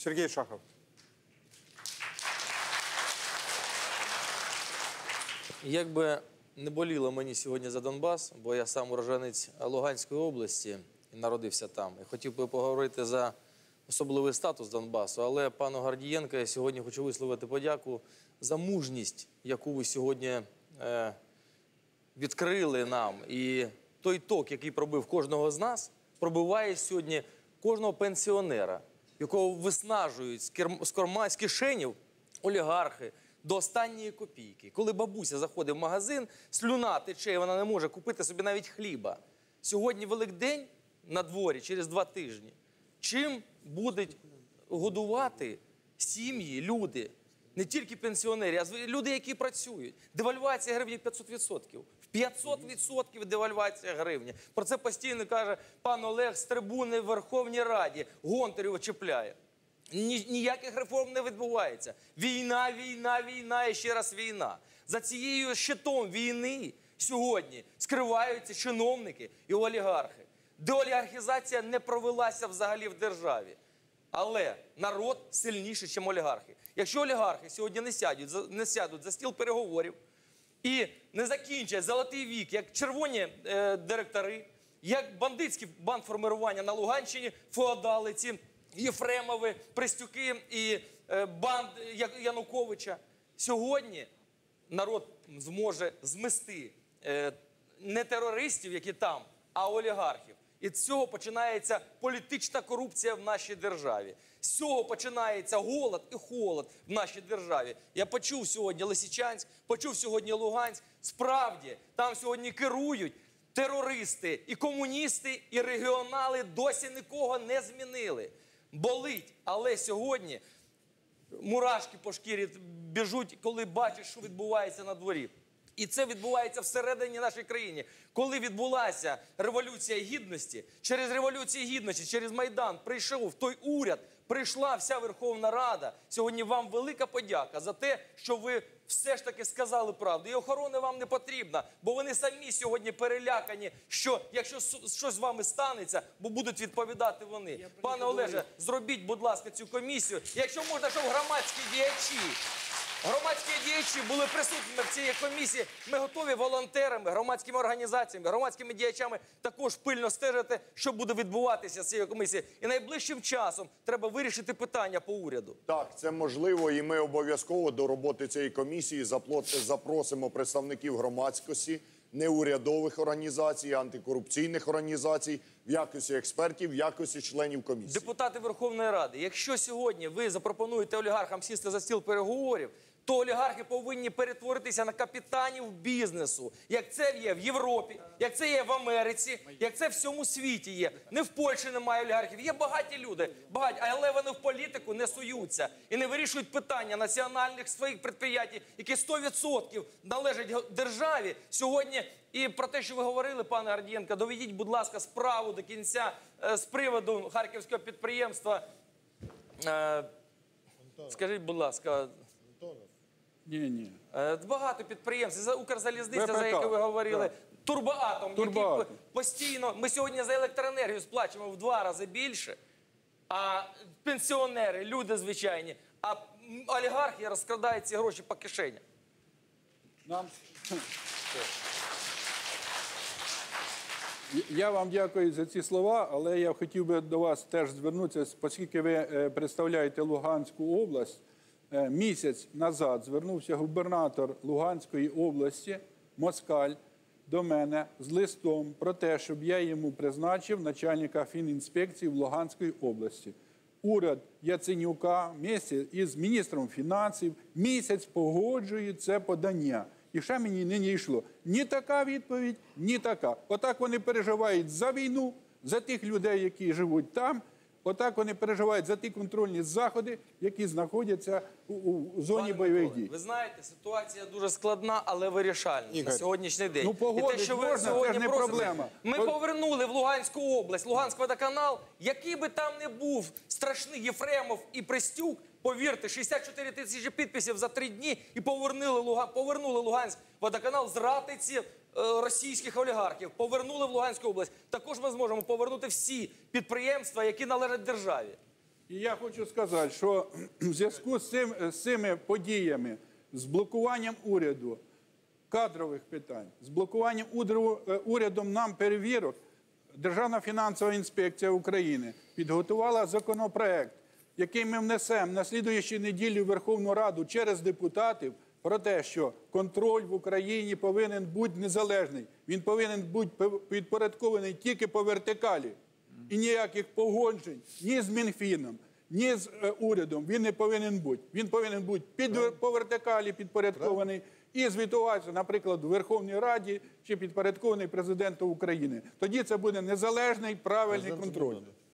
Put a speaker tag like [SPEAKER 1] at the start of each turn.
[SPEAKER 1] Сергій Шахов.
[SPEAKER 2] Як би не боліло мені сьогодні за Донбас, бо я сам уроженець Луганської області і народився там. І хотів би поговорити за особливий статус Донбасу. Але пану Гардієнка я сьогодні хочу висловити подяку за мужність, яку ви сьогодні е, відкрили нам. І той ток, який пробив кожного з нас, пробиває сьогодні кожного пенсіонера, якого виснажують з, керм... корма з кишенів олігархи до останньої копійки. Коли бабуся заходить в магазин, слюна тече, і вона не може купити собі навіть хліба. Сьогодні Великдень на дворі через два тижні. Чим будуть годувати сім'ї, люди, не тільки пенсіонери, а люди, які працюють. Девальвація гривні 500%. В 500% девальвація гривні. Про це постійно каже пан Олег з трибуни в Верховній Раді. Гонтарєва чіпляє. Ніяких реформ не відбувається. Війна, війна, війна і ще раз війна. За цією щитом війни сьогодні скриваються чиновники і олігархи. Деолігархізація не провелася взагалі в державі. Але народ сильніший, ніж олігархи. Якщо олігархи сьогодні не сядуть, не сядуть за стіл переговорів і не закінчать золотий вік, як червоні е, директори, як бандитські бандформирування на Луганщині, феодали, ці Єфремови, Пристюки і е, банд Януковича. Сьогодні народ зможе змести е, не терористів, які там, а олігархів. І з цього починається політична корупція в нашій державі. З цього починається голод і холод в нашій державі. Я почув сьогодні Лисичанськ, почув сьогодні Луганськ. Справді, там сьогодні керують терористи, і комуністи, і регіонали досі нікого не змінили. Болить, але сьогодні мурашки по шкірі біжуть, коли бачиш, що відбувається на дворі. І це відбувається всередині нашої країни. Коли відбулася революція гідності, через революцію гідності, через Майдан прийшов той уряд, прийшла вся Верховна Рада. Сьогодні вам велика подяка за те, що ви все ж таки сказали правду. І охорона вам не потрібна, бо вони самі сьогодні перелякані, що якщо щось з вами станеться, бо будуть відповідати вони. Пане Олеже, зробіть, будь ласка, цю комісію. Якщо можна, щоб громадські діячі. Громадські діячі були присутніми в цій комісії. Ми готові волонтерами, громадськими організаціями, громадськими діячами також пильно стежити, що буде відбуватися з цією комісією. І найближчим часом треба вирішити питання по уряду.
[SPEAKER 3] Так, це можливо, і ми обов'язково до роботи цієї комісії запросимо представників громадськості, неурядових організацій, антикорупційних організацій, в якості експертів, в якості членів комісії.
[SPEAKER 2] Депутати Верховної Ради, якщо сьогодні ви запропонуєте олігархам сісти за стіл переговорів, то олігархи повинні перетворитися на капітанів бізнесу, як це є в Європі, як це є в Америці, як це в всьому світі є. Не в Польщі немає олігархів. Є багаті люди, багаті, але вони в політику не суються і не вирішують питання національних своїх підприємств, які 100% належать державі сьогодні. І про те, що ви говорили, пане Ардієнко, доведіть, будь ласка, справу до кінця е, з приводу харківського підприємства. Е, Скажіть, будь ласка,
[SPEAKER 4] Ні, ні.
[SPEAKER 2] е, багато підприємств, за Укрзалізниця, за яке ви говорили,
[SPEAKER 4] так.
[SPEAKER 2] Турбоатом,
[SPEAKER 4] Турбоатом.
[SPEAKER 2] який постійно. Ми сьогодні за електроенергію сплачуємо в два рази більше. А пенсіонери, люди звичайні, а олігархи розкрадають ці гроші по кишенях.
[SPEAKER 4] Нам... Я вам дякую за ці слова, але я хотів би до вас теж звернутися, оскільки ви е, представляєте Луганську область. Е, Місяць назад звернувся губернатор Луганської області Москаль до мене з листом про те, щоб я йому призначив начальника фінінспекції в Луганській області. Уряд Яценюка місяць із міністром фінансів місяць погоджує це подання. І ще мені не йшло ні така відповідь, ні така. Отак вони переживають за війну, за тих людей, які живуть там. Отак вони переживають за ті контрольні заходи, які знаходяться у, у зоні
[SPEAKER 2] Пане
[SPEAKER 4] бойових
[SPEAKER 2] Микола,
[SPEAKER 4] дій.
[SPEAKER 2] Ви знаєте, ситуація дуже складна, але вирішальна на сьогоднішній день.
[SPEAKER 4] ну, погодить
[SPEAKER 2] що ви
[SPEAKER 4] можна, це
[SPEAKER 2] сьогодні
[SPEAKER 4] ж не
[SPEAKER 2] просите,
[SPEAKER 4] проблема.
[SPEAKER 2] Ми
[SPEAKER 4] От-
[SPEAKER 2] повернули в Луганську область, Луганськ водоканал, який би там не був страшний Єфремов і Пристюк, повірте, 64 тисячі підписів за три дні і повернули, Луга... повернули Луганськ водоканал з ратиці російських олігархів, повернули в Луганську область. Також ми зможемо повернути всі підприємства, які належать державі.
[SPEAKER 4] І я хочу сказати, що в зв'язку з, цим, з цими подіями, з блокуванням уряду, кадрових питань, з блокуванням е, урядом нам перевірок, Державна фінансова інспекція України підготувала законопроект, який ми внесемо на слідуючій неділі в Верховну Раду через депутатів про те, що контроль в Україні повинен бути незалежний. Він повинен бути підпорядкований тільки по вертикалі. І ніяких погоджень ні з Мінфіном, ні з е, урядом він не повинен бути. Він повинен бути під, по вертикалі підпорядкований і звітуватися, наприклад, у Верховній Раді чи підпорядкований президенту України. Тоді це буде незалежний правильний контроль.